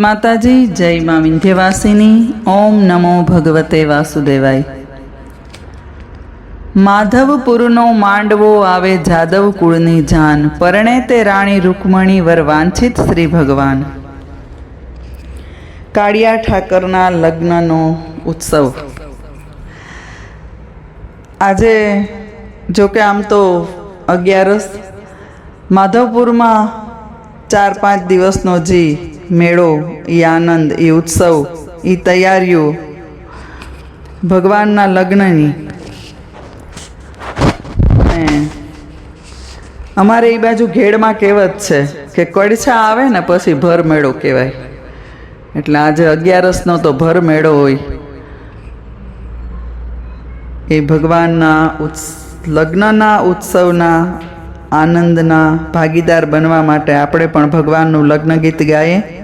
માતાજી, જય મા વિંધ્યવાસિની, ઓમ નમો ભગવતે વાસુદેવાય. માધવપુરનો માંડવો આવે જાદવ કુળની જાન, પરણે તે રાણી રૂકમણી વર વાંછિત શ્રી ભગવાન. કાળિયા ઠાકરના લગ્નનો ઉત્સવ. આજે જો કે આમ તો અગિયારસ, માધવપુરમાં ચાર પાંચ દિવસનો જે મેળો, એ આનંદ, એ ઉત્સવ, એ તૈયારીઓ ભગવાનના લગ્નની. અમારે એ બાજુ ઘેડમાં કહેવત છે કે કડછા આવે ને પછી ભર મેળો કહેવાય. એટલે આજે અગિયારસનો તો ભર મેળો હોય. એ ભગવાનના ઉત્સ, લગ્નના ઉત્સવના આનંદના ભાગીદાર બનવા માટે આપણે પણ ભગવાનનું લગ્ન ગીત ગાઈએ.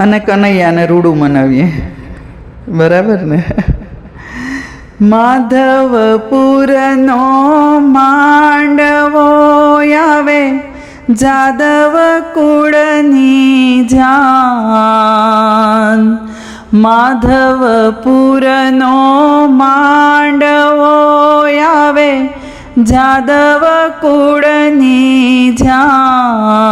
અને કનૈયાને રૂડું મનાવીએ. બરાબર ને? માધવપુરનો માંડવો આવે જાદવ કુળની જાન. માધવપુરનો માંડવો આવે જાદવ કુળની જાન.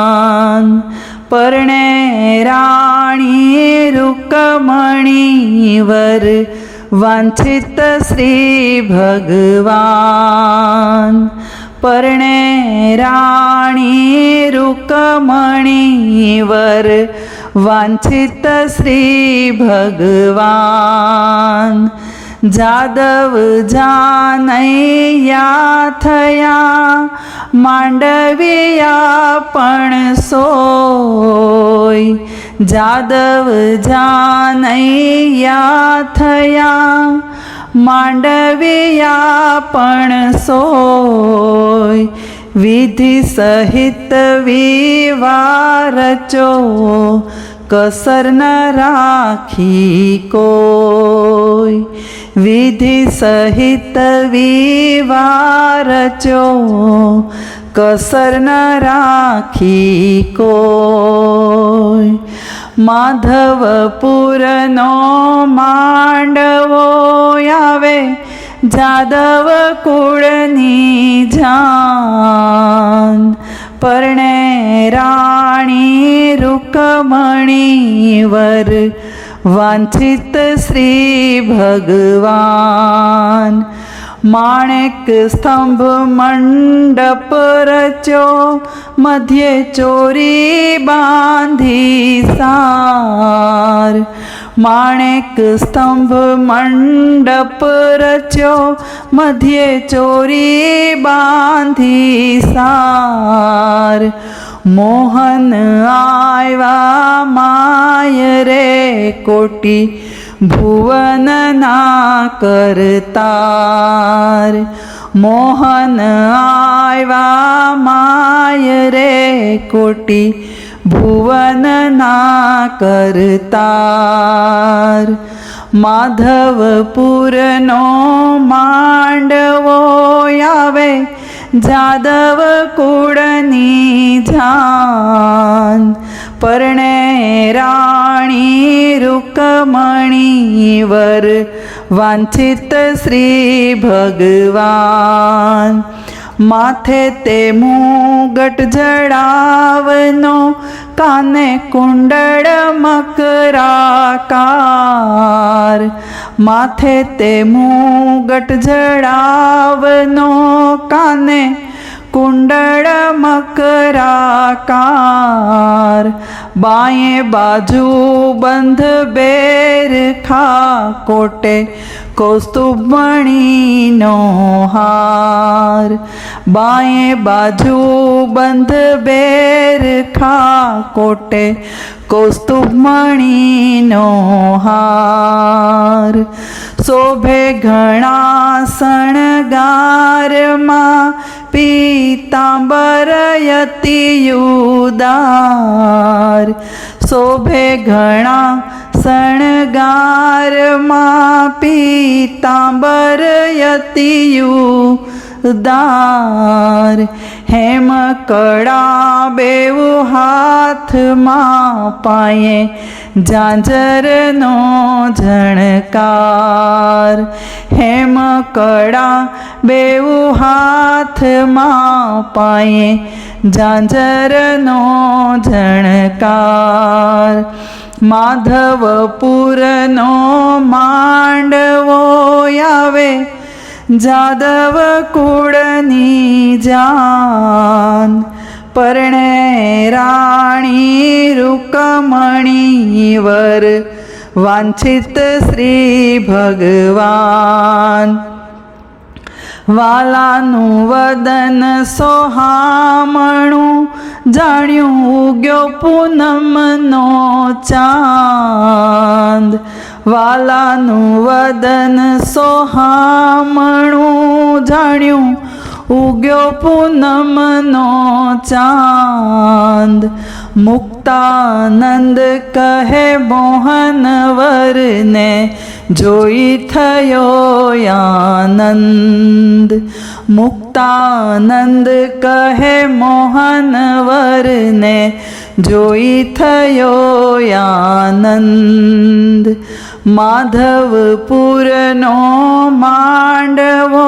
પરણે રાણી રૂકમણી વર વાંછિત શ્રી ભગવાન. પરણે રાણી રૂકમણી જાદવ જાનૈયા થયા, માંડવિયા પણ સોય. જાદવ જાનૈયા થયા, માંડવિયા પણ સોય. વિધિ સહિત વિવારચો કસર ન રાખી કોઈ વિધિ સહિત વિવારચો કસર ન રાખી કોઈ. માધવપુરનો માંડવો આવે, જાદવ કુળની જાન. પરણે રાણી રૂકમણી વર વાંછિત શ્રી ભગવાન. માણેક સ્તંભ મંડપ રચો, મધ્યે ચોરી બાંધી સાર. માણેક સ્તંભ મંડપ રચ્યો મધ્યે ચોરી બાંધી સાર. મોહન આવ્યા માય રે કોટી ભુવનના કરતાર. મોહન આવ્યા માય રે કોટી ભુવનના કરતાર. માધવપુરનો માંડવો આવે જાદવ કુળની જાન, પરણે રાણી રૂકમણીવર, વાંછિત શ્રી ભગવાન. માથે તે મુગટ જડાવનો, કાને કુંડળ મકરાકાર માથે તે મુગટ જડાવનો કાને કુંડળ મકરાકાર. બાયે બાજુ બંધ બેર ખા કોટે કૌસ્તુભમણીનો હાર. બાયે બાજુ બંધ બેર ખા કોટે કૌસ્તુભમણીનો હાર. શોભે ઘણા શણગારમાં પીતાંબરયતિયુદાર શોભે ઘણા શણગારમાં પીતાંબરયતિયુ દાર હેમ કડા બેવ હાથ હાથમાં પાયે ઝાંઝરનો ઝણકાર હેમ કડા બેવ હાથમાં પાયે ઝાંઝરનો ઝણકાર માધવપુરનો માંડવો આવે જાદવ કુળની જાન પરણે રાણી રૂકમણીવર વાંછિત શ્રી ભગવાન વાલાનું વદન સોહામણું જાણ્યું ઉગ્યો પૂનમનો ચાંદ. વાલાનું વદન સોહામણું જાણ્યું ઉગ્યો પૂનમનો ચાંદ. મુક્તાનંદ કહે મોહનવરને જોઈ થયો આનંદ. મુક્તાનંદ કહે મોહનવરને જોઈ થયો આનંદ. માધવપુરનો માંડવો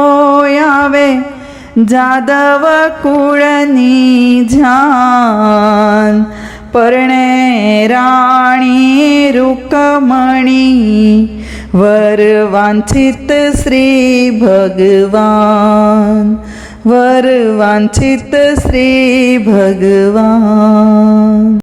આવે. दव कूळनीमणि वर श्री भगवान्। वर वञ्चितश्री भगवान्।